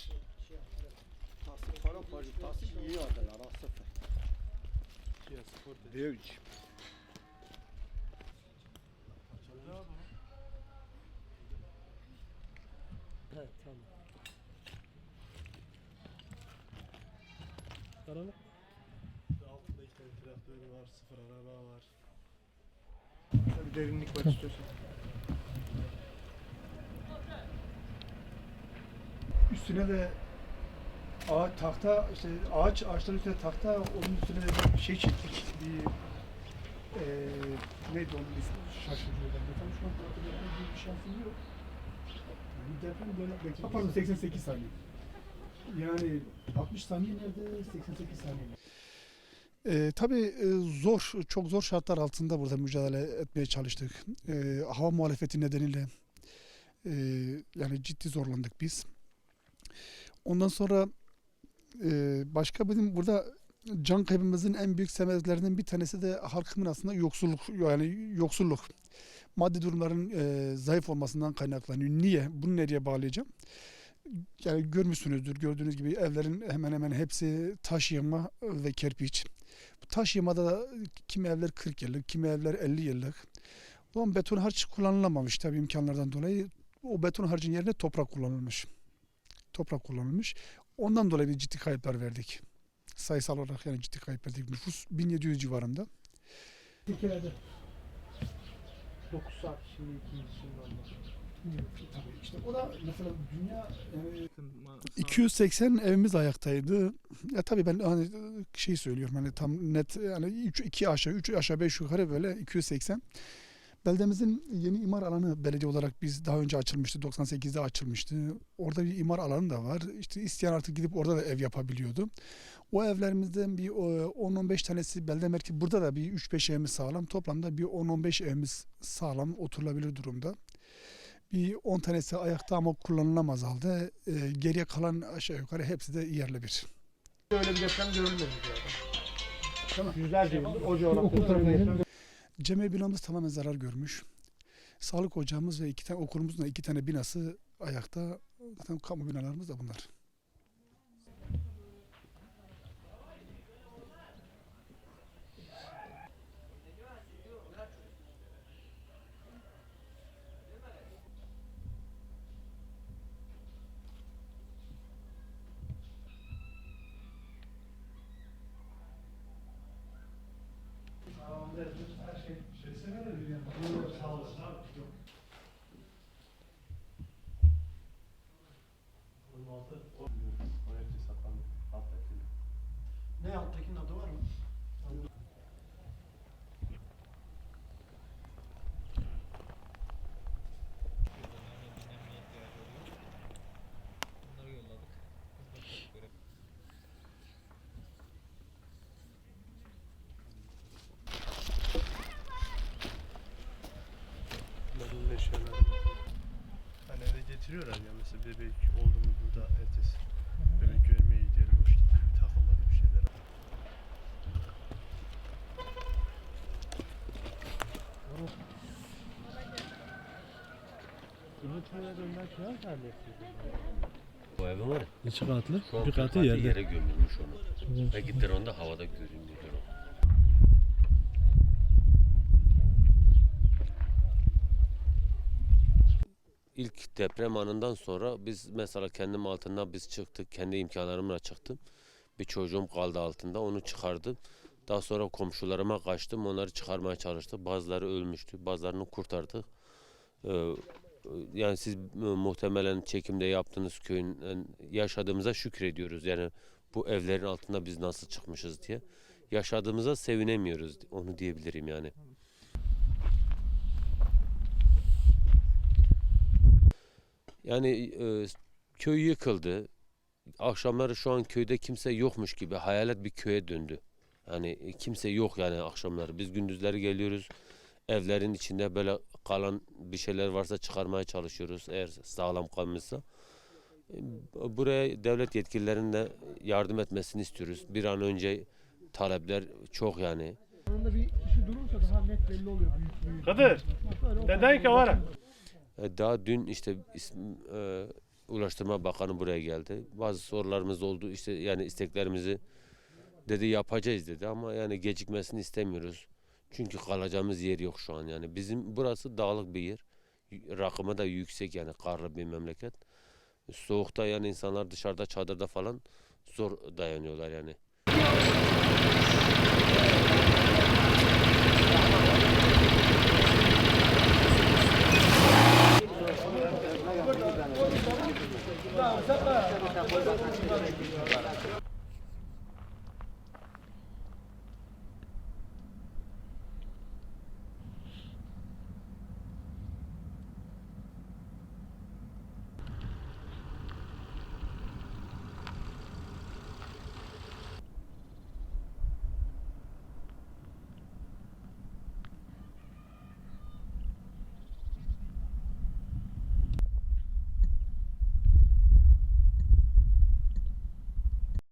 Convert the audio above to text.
Tahsil para parça tahsil iyi adalar ha sıfır. Büyük. Evet tamam. Karanlık. Altında iki tane traktörü var, sıfır araba var. Tabii derinlik var istiyorsan. Üstüne de ağaç, tahta, işte ağaç, ağaçların üstüne tahta, onun üstüne de bir şey çektik. Bir eee neydi onun ismi? Şaşırıyor ben de. Tam şu an hatırlayabildiğim bir şansım yok. Bir deprem böyle. Pardon 88 saniye. Yani 60 saniye nerede? 88 saniye. E, tabii e, zor, çok zor şartlar altında burada mücadele etmeye çalıştık. E, hava muhalefeti nedeniyle e, yani ciddi zorlandık biz. Ondan sonra e, başka bizim burada can kaybımızın en büyük sebeplerinden bir tanesi de halkın aslında yoksulluk yani yoksulluk. Maddi durumların e, zayıf olmasından kaynaklanıyor. Niye? Bunu nereye bağlayacağım? Yani görmüşsünüzdür. Gördüğünüz gibi evlerin hemen hemen hepsi taş yığma ve kerpiç. Bu taş yığmada da kimi evler 40 yıllık, kimi evler 50 yıllık. O beton harç kullanılamamış tabii imkanlardan dolayı. O beton harcın yerine toprak kullanılmış. Toprak kullanılmış. Ondan dolayı ciddi kayıplar verdik. Sayısal olarak yani ciddi kayıp verdik. Nüfus 1700 civarında. Türkiye'de 9 saat şimdi 2 şimdi olmaz. Tabii işte o da mesela dünya yani 280 evimiz ayaktaydı. Ya tabii ben hani şey söylüyorum hani tam net yani 3 2 aşağı 3 aşağı 5 yukarı böyle 280. Beldemizin yeni imar alanı belediye olarak biz daha önce açılmıştı. 98'de açılmıştı. Orada bir imar alanı da var. İşte isteyen artık gidip orada da ev yapabiliyordu. O evlerimizden bir e, 10-15 tanesi belde merkezi. Burada da bir 3-5 evimiz sağlam. Toplamda bir 10-15 evimiz sağlam oturulabilir durumda. Bir 10 tanesi ayakta ama kullanılamaz halde. E, geriye kalan aşağı yukarı hepsi de yerle bir. Öyle bir deprem görülmedi. Tamam. Yüzlerce yıldır o coğrafyada Cemi binamız tamamen zarar görmüş. Sağlık ocağımız ve iki tane okulumuzun da iki tane binası ayakta. Zaten kamu binalarımız da bunlar. Ne alttakinin adı var mı? Bunun eşyaları. Hani eve getiriyorlar ya mesela bebek oldu mu burada ertesi. Bebek görmeye gidelim hoş gidelim takılmadı bir şeyler. Bu evin var ya. İki katlı. Şu an Bir katı yerde. yere gömülmüş onu. Belki drone'da havada görünüyordur o. İlk deprem anından sonra biz mesela kendim altından biz çıktık. Kendi imkanlarımla çıktım. Bir çocuğum kaldı altında onu çıkardım. Daha sonra komşularıma kaçtım. Onları çıkarmaya çalıştık. Bazıları ölmüştü. Bazılarını kurtardık. Ee, yani siz e, muhtemelen çekimde yaptığınız köyün yani yaşadığımıza şükrediyoruz. Yani bu evlerin altında biz nasıl çıkmışız diye. Yaşadığımıza sevinemiyoruz. Onu diyebilirim yani. Yani e, köy yıkıldı. Akşamları şu an köyde kimse yokmuş gibi hayalet bir köye döndü. Yani kimse yok yani akşamları. Biz gündüzleri geliyoruz. Evlerin içinde böyle kalan bir şeyler varsa çıkarmaya çalışıyoruz eğer sağlam kalmışsa. E, Buraya devlet yetkililerinin de yardım etmesini istiyoruz. Bir an önce talepler çok yani. Yanında bir kişi durursa daha net belli oluyor büyüklüğü. Kadir, neden ki? E, Daha dün işte e, Ulaştırma Bakanı buraya geldi. Bazı sorularımız oldu. İşte yani isteklerimizi dedi yapacağız dedi ama yani gecikmesini istemiyoruz. Çünkü kalacağımız yer yok şu an yani. Bizim burası dağlık bir yer. Rakımı da yüksek yani karlı bir memleket. Soğukta yani insanlar dışarıda çadırda falan zor dayanıyorlar yani. 何?